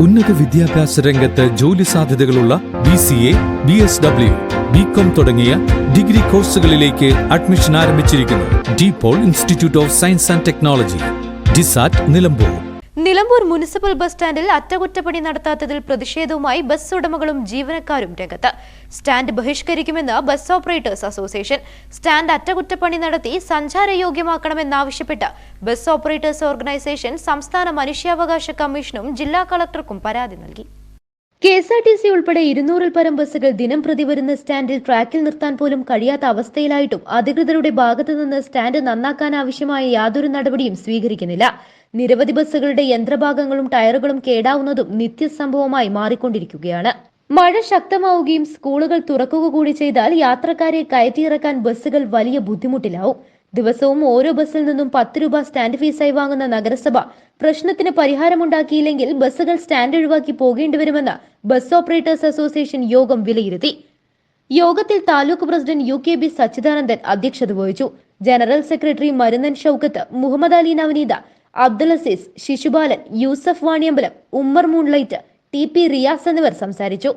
ഉന്നത വിദ്യാഭ്യാസ രംഗത്ത് ജോലി സാധ്യതകളുള്ള B C A B S W B com തുടങ്ങിയ ഡിഗ്രി കോഴ്സുകളിലേക്ക് അഡ്മിഷൻ ആരംഭിച്ചിരിക്കുന്നു. DePaul institute of science and technology DiSAT Nilambur. Nilambur municipal bus സ്റ്റാൻഡിൽ അറ്റകുറ്റപ്പണി നടത്താത്തതിൽ പ്രതിഷേധവുമായി ബസ് ഉടമകളും ജീവനക്കാരും രംഗത്ത്. സ്റ്റാൻഡ് ബഹിഷ്കരിക്കുമെന്ന് ബസ് ഓപ്പറേറ്റേഴ്സ് അസോസിയേഷൻ. സ്റ്റാൻഡ് അറ്റകുറ്റപ്പണി നടത്തി സഞ്ചാരയോഗ്യമാക്കണമെന്നാവശ്യപ്പെട്ട് ബസ് ഓപ്പറേറ്റേഴ്സ് ഓർഗനൈസേഷൻ സംസ്ഥാന മനുഷ്യാവകാശ കമ്മീഷനും ജില്ലാ കളക്ടർക്കും പരാതി നൽകി. K S R T C ഉൾപ്പെടെ ഇരുന്നൂറിൽ പരം ബസ്സുകൾ ദിനം പ്രതി വരുന്ന സ്റ്റാൻഡിൽ ട്രാക്കിൽ നിർത്താൻ പോലും കഴിയാത്ത അവസ്ഥയിലായിട്ടും അധികൃതരുടെ ഭാഗത്തു നിന്ന് സ്റ്റാൻഡ് നന്നാക്കാൻ ആവശ്യമായ യാതൊരു നടപടിയും സ്വീകരിക്കുന്നില്ല. നിരവധി ബസ്സുകളുടെ യന്ത്രഭാഗങ്ങളും ടയറുകളും കേടാവുന്നതും നിത്യസംഭവമായി മാറിക്കൊണ്ടിരിക്കുകയാണ്. മഴ ശക്തമാവുകയും സ്കൂളുകൾ തുറക്കുക കൂടി ചെയ്താൽ യാത്രക്കാരെ കയറ്റിയിറക്കാൻ ബസ്സുകൾ വലിയ ബുദ്ധിമുട്ടിലാവും. ദിവസവും ഓരോ ബസ്സിൽ നിന്നും പത്ത് രൂപ സ്റ്റാൻഡ് ഫീസായി വാങ്ങുന്ന നഗരസഭ പ്രശ്നത്തിന് പരിഹാരമുണ്ടാക്കിയില്ലെങ്കിൽ ബസ്സുകൾ സ്റ്റാൻഡ് ഒഴിവാക്കി പോകേണ്ടി വരുമെന്ന് ബസ് ഓപ്പറേറ്റേഴ്സ് അസോസിയേഷൻ യോഗം വിലയിരുത്തി. യോഗത്തിൽ taluk president U K B Sachidanandan അധ്യക്ഷത വഹിച്ചു. General secretary Marunnan Shoukath Muhammad Ali Navaneetha Abdul Azeez Shishupalan Yusuf Vaniyambalam Ummer Moonlight T P Riyas എന്നിവർ സംസാരിച്ചു.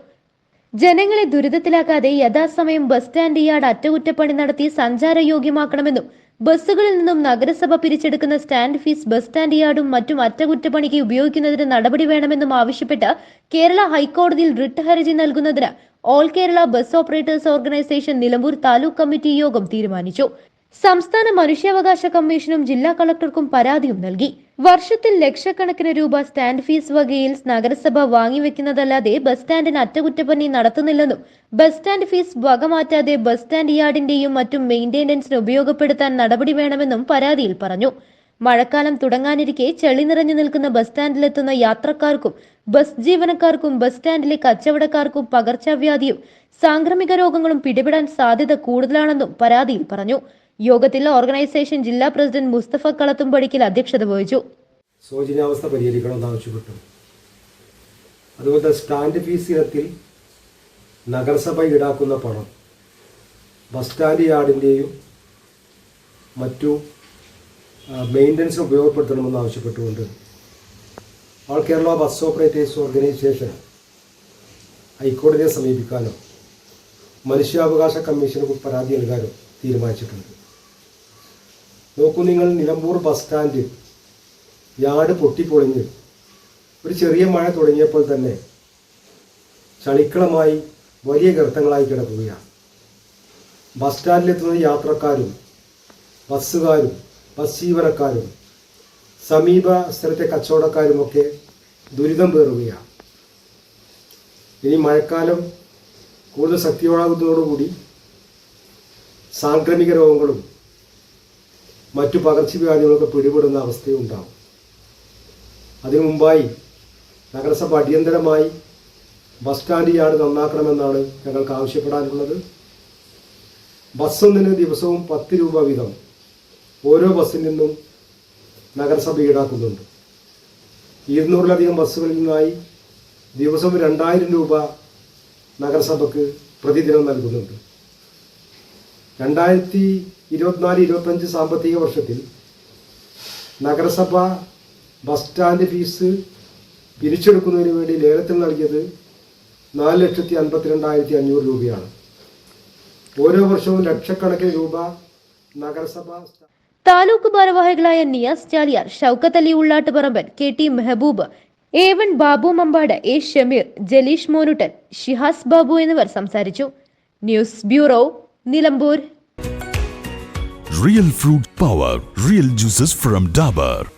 ജനങ്ങളെ ദുരിതത്തിലാക്കാതെ യഥാസമയം ബസ് സ്റ്റാൻഡ് യാർഡ് അറ്റകുറ്റപ്പണി നടത്തി സഞ്ചാരയോഗ്യമാക്കണമെന്നും ബസ്സുകളിൽ നിന്നും നഗരസഭ പിരിച്ചെടുക്കുന്ന സ്റ്റാൻഡ് ഫീസ് ബസ് സ്റ്റാൻഡ് യാർഡും മറ്റും അറ്റകുറ്റപ്പണിക്ക് ഉപയോഗിക്കുന്നതിന് നടപടി വേണമെന്നും ആവശ്യപ്പെട്ട് കേരള ഹൈക്കോടതിയിൽ റിട്ട് ഹർജി നൽകുന്നതിന് all Kerala bus operators organisation Nilambur taluk committee യോഗം തീരുമാനിച്ചു. സംസ്ഥാന മനുഷ്യാവകാശ കമ്മീഷനും ജില്ലാ കളക്ടർക്കും പരാതിയും നൽകി. വർഷത്തിൽ ലക്ഷക്കണക്കിന് രൂപ സ്റ്റാൻഡ് ഫീസ് വകയിൽ നഗരസഭ വാങ്ങിവെക്കുന്നതല്ലാതെ ബസ് സ്റ്റാൻഡിന് അറ്റകുറ്റപ്പണി നടത്തുന്നില്ലെന്നും ബസ് സ്റ്റാൻഡ് ഫീസ് വക മാറ്റാതെ ബസ് സ്റ്റാൻഡ് യാർഡിന്റെയും മറ്റും മെയിന്റനൻസിന് ഉപയോഗപ്പെടുത്താൻ നടപടി വേണമെന്നും പരാതിയിൽ പറഞ്ഞു. മഴക്കാലം തുടങ്ങാനിരിക്കെ ചെളി നിറഞ്ഞു നിൽക്കുന്ന ബസ് സ്റ്റാൻഡിലെത്തുന്ന യാത്രക്കാർക്കും ബസ് ജീവനക്കാർക്കും ബസ് സ്റ്റാൻഡിലെ കച്ചവടക്കാർക്കും പകർച്ചവ്യാധിയും സാംക്രമിക രോഗങ്ങളും പിടിപെടാൻ സാധ്യത കൂടുതലാണെന്നും പരാതിയിൽ പറഞ്ഞു. യോഗത്തിൽ ഓർഗനൈസേഷൻ ജില്ലാ പ്രസിഡന്റ് മുസ്തഫ കളത്തുംപടിക്കൽ അധ്യക്ഷത വഹിച്ചു. ശോചനീയാവസ്ഥ പരിഹരിക്കണമെന്ന് ആവശ്യപ്പെട്ടു അതുപോലെ സ്റ്റാൻഡ് ഫീസ് ഇനത്തിൽ നഗരസഭ ഈടാക്കുന്ന പണം ബസ് സ്റ്റാൻഡ് യാർഡിന്റെയും മറ്റു മെയിന്റനൻസിന് ഉപയോഗപ്പെടുത്തണമെന്ന് ആവശ്യപ്പെട്ടുകൊണ്ട് all Kerala bus operators organisation ഹൈക്കോടതിയെ സമീപിക്കാനോ മനുഷ്യാവകാശ കമ്മീഷന് പരാതി നൽകാനോ തീരുമാനിച്ചിട്ടുണ്ട്. നോക്കൂ നിങ്ങൾ നിലമ്പൂർ ബസ് സ്റ്റാൻഡ് യാർഡ് പൊട്ടിപ്പൊളിഞ്ഞ്. ഒരു ചെറിയ മഴ തുടങ്ങിയപ്പോൾ തന്നെ ചളിക്കളമായി വലിയ ഗർത്തങ്ങളായി കിടക്കുകയാണ്. ബസ് സ്റ്റാൻഡിലെത്തുന്ന യാത്രക്കാരും ബസ്സുകാരും ബസ് ജീവനക്കാരും സമീപ സ്ഥലത്തെ കച്ചവടക്കാരുമൊക്കെ ദുരിതം പേറുകയാണ്. ഇനി മഴക്കാലം കൂടുതൽ ശക്തിയോടാകുന്നതോടുകൂടി സാംക്രമിക രോഗങ്ങളും മറ്റു പകർച്ചവ്യാധികളൊക്കെ പിടിപെടുന്ന അവസ്ഥയുണ്ടാവും. അതിനു മുമ്പായി നഗരസഭ അടിയന്തരമായി ബസ് സ്റ്റാൻഡ് യാർഡ് നന്നാക്കണമെന്നാണ് ഞങ്ങൾക്ക് ആവശ്യപ്പെടാനുള്ളത്. ബസ്സൊന്നിന് ദിവസവും പത്ത് രൂപ വീതം ഓരോ ബസ്സിൽ നിന്നും നഗരസഭ ഈടാക്കുന്നുണ്ട്. ഇരുന്നൂറിലധികം ബസ്സുകളിൽ നിന്നായി ദിവസവും രണ്ടായിരം രൂപ നഗരസഭയ്ക്ക് പ്രതിദിനം നൽകുന്നുണ്ട്. രണ്ടായിരത്തി ഇരുപത്തിനാല് ഇരുപത്തഞ്ച് സാമ്പത്തിക വർഷത്തിൽ നഗരസഭ ബസ് സ്റ്റാൻഡ് ഫീസ് പിരിച്ചെടുക്കുന്നതിന് വേണ്ടി ലേലത്തിൽ നൽകിയത് നാല് ലക്ഷത്തി അൻപത്തിരണ്ടായിരത്തി അഞ്ഞൂറ് രൂപയാണ്. ഓരോ വർഷവും ലക്ഷക്കണക്കിന് രൂപ നഗരസഭ താലൂക്ക് ഭാരവാഹികളായ Niyas Chaliyar Shoukath Ali Ullattuparamban K T Mehaboob A Babu Mampad A Shameer Jaleesh Monuttan Shihas Babu എന്നിവർ സംസാരിച്ചു. News bureau Nilambur Real fruit power, real juices from Dabur.